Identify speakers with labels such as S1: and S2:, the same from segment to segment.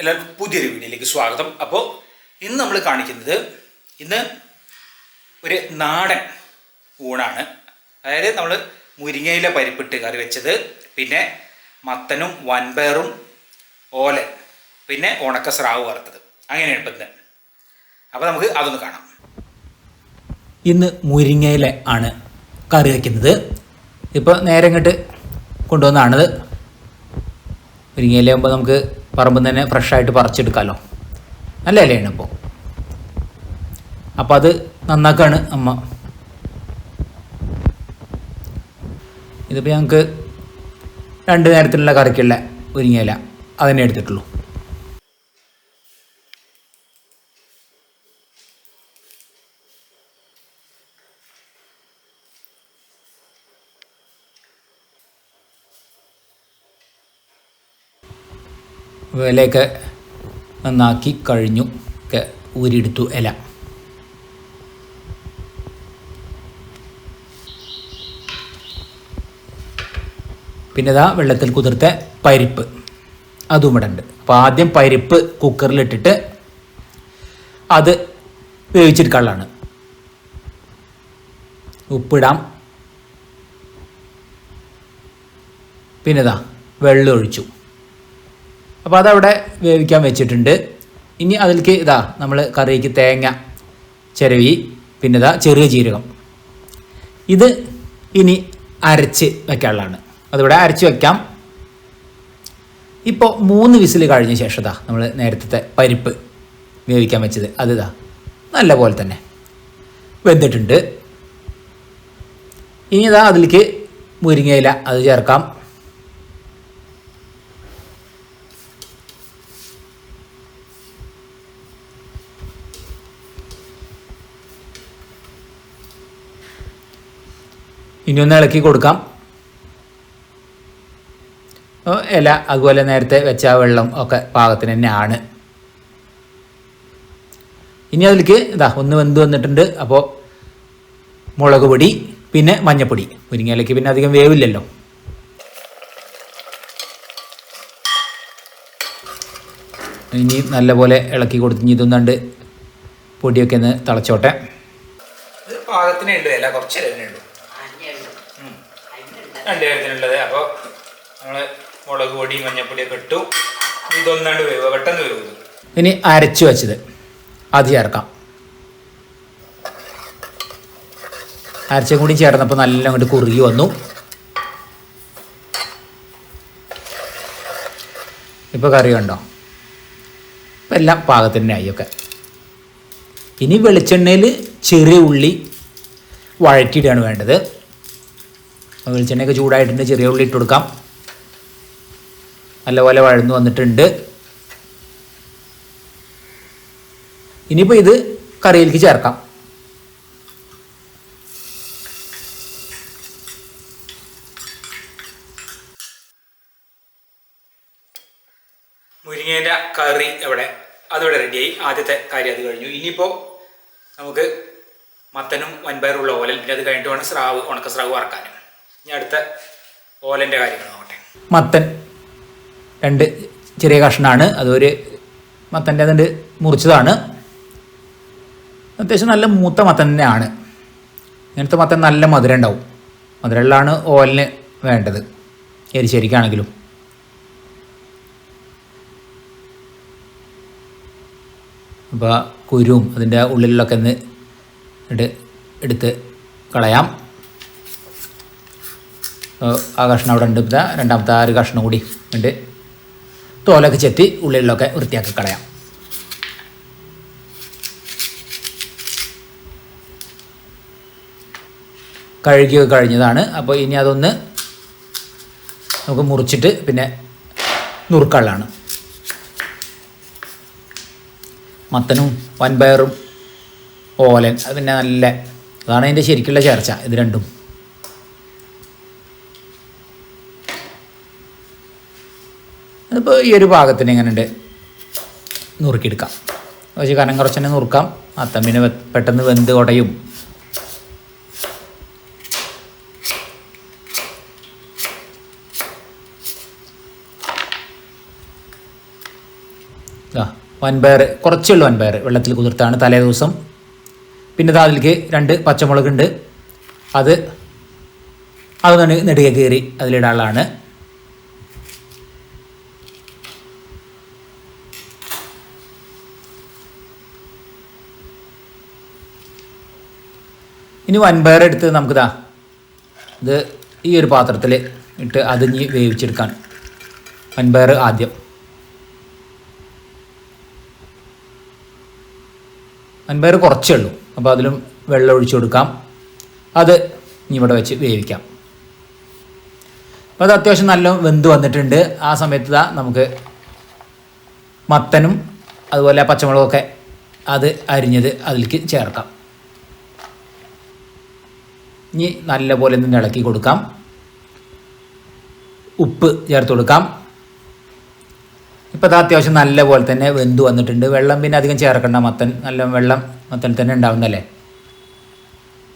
S1: എല്ലാവർക്കും പുതിയൊരു വീഡിയോയിലേക്ക് സ്വാഗതം. അപ്പോൾ ഇന്ന് നമ്മൾ കാണിക്കുന്നത് ഇന്ന് ഒരു നാടൻ ഊണാണ്. അതായത് നമ്മൾ മുരിങ്ങയില പരിപ്പിട്ട് കറി വെച്ചത് പിന്നെ മത്തനും വൻപയറും ഓല പിന്നെ ഉണക്ക സ്രാവ് വറുത്തത്. അങ്ങനെയാണ് ഇപ്പം അപ്പോൾ നമുക്ക് അതൊന്ന് കാണാം. ഇന്ന് മുരിങ്ങയില ആണ് കറി വയ്ക്കുന്നത് ഇപ്പോൾ നേരെ ഇങ്ങോട്ട് കൊണ്ടുവന്നാണത്. മുരിങ്ങയില ആകുമ്പോൾ നമുക്ക് പറമ്പിൽ തന്നെ ഫ്രഷായിട്ട് പറിച്ചെടുക്കാമല്ലോ നല്ല ഇലയാണ് ഇപ്പോൾ അപ്പോൾ അത് നന്നാക്കാണ് അമ്മ. ഇതിപ്പോൾ ഞങ്ങൾക്ക് രണ്ട് നേരത്തിനുള്ള കറിക്കുള്ള ഒരുങ്ങിയില. അതന്നെ എടുത്തിട്ടുള്ളൂ. ഇലയൊക്കെ നന്നാക്കി കഴിഞ്ഞു. ഒക്കെ ഊരിയെടുത്തു ഇല. പിന്നെ ഇതാ വെള്ളത്തിൽ കുതിർത്ത പരിപ്പ്. അതും ഇവിടെ ഉണ്ട്. അപ്പോൾ ആദ്യം പരിപ്പ് കുക്കറിലിട്ടിട്ട് അത് വേവിച്ചെടുക്കാനുള്ളതാണ്. ഉപ്പിടാം. പിന്നെ ഇതാ വെള്ളം ഒഴിച്ചു അപ്പോൾ അതവിടെ വേവിക്കാൻ വെച്ചിട്ടുണ്ട്. ഇനി അതിലേക്ക് ഇതാ നമ്മൾ കറിക്ക് തേങ്ങ ചിരവി പിന്നെ ഇതാ ചെറിയ ജീരകം. ഇത് ഇനി അരച്ച് വെക്കാനുള്ളതാണ്. അതിവിടെ അരച്ച് വെക്കാം. ഇപ്പോൾ മൂന്ന് വിസിൽ കഴിഞ്ഞ ശേഷം ഇതാ നമ്മൾ നേരത്തെ പരിപ്പ് വേവിക്കാൻ വെച്ചത്. അത് ഇതാ നല്ല പോലെ തന്നെ വെന്തിട്ടുണ്ട്. ഇനി ഇതാ അതിലേക്ക് മുരിങ്ങയില അത് ചേർക്കാം. ഇനി ഒന്ന് ഇളക്കി കൊടുക്കാം. ഇല അതുപോലെ നേരത്തെ വെച്ച വെള്ളം ഒക്കെ പാകത്തിന് തന്നെയാണ്. ഇനി അതിലേക്ക് ഇതാ ഒന്ന് വെന്ത് വന്നിട്ടുണ്ട്. അപ്പോൾ മുളക് പൊടി പിന്നെ മഞ്ഞപ്പൊടി. മുരിങ്ങയിലേക്ക് പിന്നെ അധികം വേവില്ലല്ലോ. ഇനി നല്ലപോലെ ഇളക്കി കൊടുത്ത് ഇനി ഇതൊന്നുണ്ട് പൊടിയൊക്കെ ഒന്ന് തിളച്ചോട്ടെ. പാകത്തിനേ ഉണ്ട് ഇല കുറച്ച് ഇലുണ്ട് രണ്ട് കാര്യത്തിനുള്ളത് അപ്പോൾ നമ്മൾ മുളക് പൊടി മഞ്ഞപ്പൊടിയൊക്കെ ഇട്ടു. ഇതൊന്നാണ്ട് വേവ് പെട്ടെന്ന് വേവ് ഇനി അരച്ചു വെച്ചത് അത് ചേർക്കാം അരച്ചും കൂടി ചേർന്നപ്പോൾ നല്ല അങ്ങോട്ട് കുറുകി വന്നു. ഇപ്പോൾ കറി കണ്ടോ? ഇപ്പം എല്ലാം പാകത്തിന്റെ ആയിയൊക്കെ ഇനി വെളിച്ചെണ്ണയിൽ ചെറിയ ഉള്ളി വഴറ്റിയിട്ടാണ് വേണ്ടത്. വെളിച്ചെണ്ണയൊക്കെ ചൂടായിട്ടുണ്ട് ചെറിയ ഉള്ളി ഇട്ട് കൊടുക്കാം. നല്ലപോലെ വഴന്നു വന്നിട്ടുണ്ട്. ഇനിയിപ്പോൾ ഇത് കറിയിലേക്ക് ചേർക്കാം. മുരിങ്ങേന്റെ കറി എവിടെ? അതിവിടെ റെഡിയായി ആദ്യത്തെ കാര്യം അത് കഴിഞ്ഞു. ഇനിയിപ്പോൾ നമുക്ക് മത്തനും വൻപയറുള്ള ഓലൻ. പിന്നെ അത് കഴിഞ്ഞിട്ട് വേണം സ്രാവ് ഉണക്ക സ്രാവ് വറക്കാനും ഇനി അടുത്ത ഓലന്റെ കാര്യങ്ങൾ നോക്കട്ടെ. മത്തൻ രണ്ട് ചെറിയ കഷ്ണമാണ് അതൊരു മത്തന്റെ അതുകൊണ്ട് മുറിച്ചതാണ്. അത്യാവശ്യം നല്ല മൂത്ത മത്തൻ തന്നെയാണ്. ഇങ്ങനത്തെ മത്തൻ നല്ല മധുരം ഉണ്ടാവും. മധുരമുള്ളതാണ് ഓലിന് വേണ്ടത്. എരിശ്ശേരിക്കാണെങ്കിലും അപ്പോൾ കുരുവും അതിന്റെ ഉള്ളിലൊക്കെ ഒന്ന് എടുത്ത് കളയാം. ആ കഷ്ണം അവിടെ ഉണ്ട്. രണ്ടാമത്തെ ആ ഒരു കഷ്ണം കൂടി ഉണ്ട്. തോലൊക്കെ ചെത്തി ഉള്ളിലൊക്കെ വൃത്തിയാക്കി കളയാം. കഴുകി കഴിഞ്ഞതാണ്. അപ്പോൾ ഇനി അതൊന്ന് നമുക്ക് മുറിച്ചിട്ട് പിന്നെ നുറുക്കള്ളാണ് മത്തനും വൻപയറും ഓലൻ അത് പിന്നെ നല്ല അതാണ് അതിന്റെ ശരിക്കുള്ള ചേർച്ച ഇത് രണ്ടും. അതിപ്പോൾ ഈ ഒരു പാകത്തിന് എങ്ങനെയുണ്ട്? നുറുക്കിയെടുക്കാം. കുറച്ച് കനം കുറച്ച് തന്നെ നുറുക്കാം വെ- പെട്ടെന്ന് വെന്ത് കുടയും
S2: വൻപയർ കുറച്ചുള്ള വൻപയർ വെള്ളത്തിൽ കുതിർത്താണ് തലേ ദിവസം. പിന്നെ അതിലേക്ക് രണ്ട് പച്ചമുളകുണ്ട്. അത് അത് നെടുകെ കയറി അതിലിടാനുള്ളതാണ്. ഇനി വൻപയർ എടുത്ത് നമുക്കിതാ ഇത് ഈ ഒരു പാത്രത്തിൽ ഇട്ട് അത് ഇനി വേവിച്ചെടുക്കാൻ വൻപയർ ആദ്യം. വൻപയർ കുറച്ചേ ഉള്ളൂ. അപ്പോൾ അതിലും വെള്ളം ഒഴിച്ചു കൊടുക്കാം. അത് ഇനി ഇവിടെ വെച്ച് വേവിക്കാം. അപ്പോൾ അത് അത്യാവശ്യം നല്ല വെന്ത് വന്നിട്ടുണ്ട്. ആ സമയത്ത് ഇതാ നമുക്ക് മത്തനും അതുപോലെ പച്ചമുളകൊക്കെ അത് അരിഞ്ഞത് അതിലേക്ക് ചേർക്കാം. ഇനി നല്ലപോലെ ഒന്ന് ഇളക്കി കൊടുക്കാം. ഉപ്പ് ചേർത്ത് കൊടുക്കാം. ഇപ്പോൾ അത് അത്യാവശ്യം നല്ലപോലെ തന്നെ വെന്ത് വന്നിട്ടുണ്ട്. വെള്ളം പിന്നെ അധികം ചേർക്കണ്ട. മത്തൻ നല്ല വെള്ളം മത്തൻ തന്നെ ഉണ്ടാവുന്നല്ലേ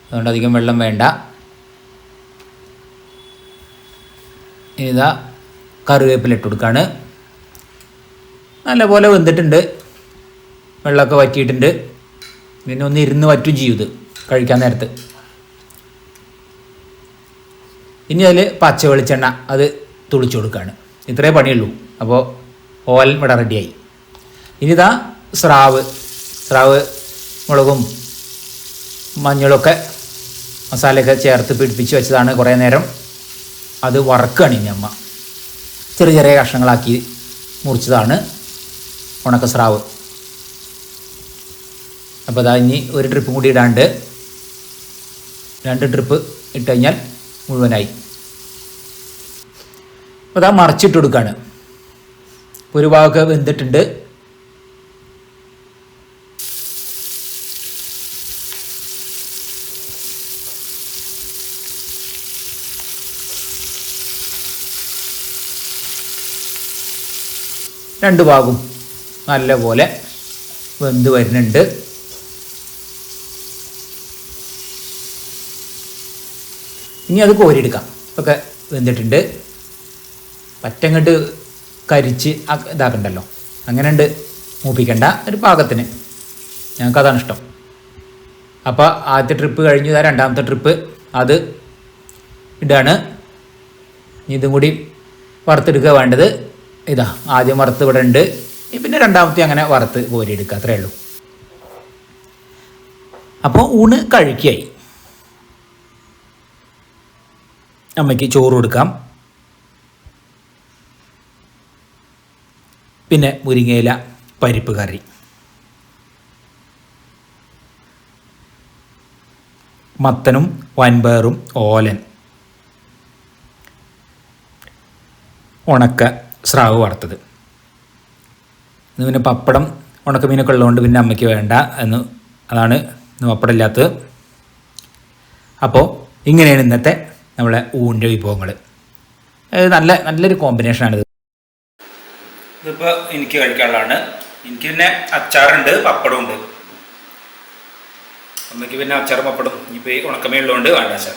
S2: അതുകൊണ്ട് അധികം വെള്ളം വേണ്ട. ഇതാ കറിവേപ്പില ഇട്ട് കൊടുക്കുകയാണ് നല്ലപോലെ വെന്തിട്ടുണ്ട്. വെള്ളമൊക്കെ വറ്റിയിട്ടുണ്ട്. പിന്നെ ഒന്ന് ഇരുന്ന് വറ്റും ചെയ്യും ഇത് കഴിക്കാൻ നേരത്ത്. ഇനി അതിൽ പച്ച വെളിച്ചെണ്ണ അത് തുളിച്ചു കൊടുക്കുകയാണ് ഇത്രേ പണിയുള്ളൂ. അപ്പോൾ ഓൽ ഇവിടെ റെഡിയായി. ഇനി ഇതാ സ്രാവ്. സ്രാവ് മുളകും മഞ്ഞളൊക്കെ മസാലയൊക്കെ ചേർത്ത് പിടിപ്പിച്ച് വെച്ചതാണ് കുറേ നേരം. അത് വറക്കുകയാണ് ഇനി അമ്മ. ചെറിയ ചെറിയ കഷ്ണങ്ങളാക്കി മുറിച്ചതാണ് ഉണക്ക സ്രാവ്. അപ്പോൾ അതാ ഇനി ഒരു ട്രിപ്പും കൂടി ഇടാണ്ട് രണ്ട് ട്രിപ്പ് ഇട്ട് കഴിഞ്ഞാൽ മുഴുവനായി. അതാ മറിച്ചിട്ട് കൊടുക്കുകയാണ് ഒരു ഭാഗമൊക്കെ വെന്തിട്ടുണ്ട്. രണ്ട് ഭാഗവും നല്ലപോലെ വെന്ത് വരുന്നുണ്ട്. ഇനി അത് കോരിയെടുക്കാം. ഒക്കെ വെന്തിട്ടുണ്ട്. പറ്റങ്ങട്ട് കരിച്ച് ഇതാക്കണ്ടല്ലോ. അങ്ങനെ ഉണ്ട് മൂപ്പിക്കണ്ട. ഒരു പാകത്തിന്. ഞങ്ങൾക്ക് അതാണ് ഇഷ്ടം. അപ്പോൾ ആദ്യത്തെ ട്രിപ്പ് കഴിഞ്ഞു. ഇതാ രണ്ടാമത്തെ ട്രിപ്പ് അത് ഇടാണ്. ഇനി ഇതും കൂടി വറുത്തെടുക്കുക വേണ്ടത്. ഇതാ ആദ്യം വറുത്ത് ഇവിടെ ഉണ്ട് പിന്നെ രണ്ടാമത്തെ അങ്ങനെ വറുത്ത് കോരിയെടുക്കുക അത്രയേ ഉള്ളൂ. അപ്പോൾ ഊണ് കഴിക്കായി. അമ്മയ്ക്ക് ചോറ് കൊടുക്കാം. പിന്നെ മുരിങ്ങയില പരിപ്പ് കറി. മത്തനും വൻപയറും ഓലൻ. ഉണക്ക സ്രാവ് വറുത്തത്. ഇന്ന് പിന്നെ പപ്പടം ഉണക്കമീനൊക്കെ ഉള്ളതുകൊണ്ട് പിന്നെ അമ്മയ്ക്ക് വേണ്ട എന്ന് അതാണ് ഇന്ന് പപ്പടം ഇല്ലാത്തത് അപ്പോൾ ഇങ്ങനെയാണ് ഇന്നത്തെ നമ്മളെ ഊണിന്റെ വിഭവങ്ങൾ. നല്ല നല്ലൊരു കോമ്പിനേഷനാണിത്.
S1: ഇതിപ്പോൾ എനിക്ക് കഴിക്കാനുള്ളതാണ്. എനിക്ക് പിന്നെ അച്ചാറുണ്ട് പപ്പടം ഉണ്ട്. അമ്മയ്ക്ക് പിന്നെ അച്ചാറും പപ്പടും ഇനിയിപ്പോൾ ഈ ഉണക്കമീനുള്ളതുകൊണ്ട് വേണ്ട അച്ചാർ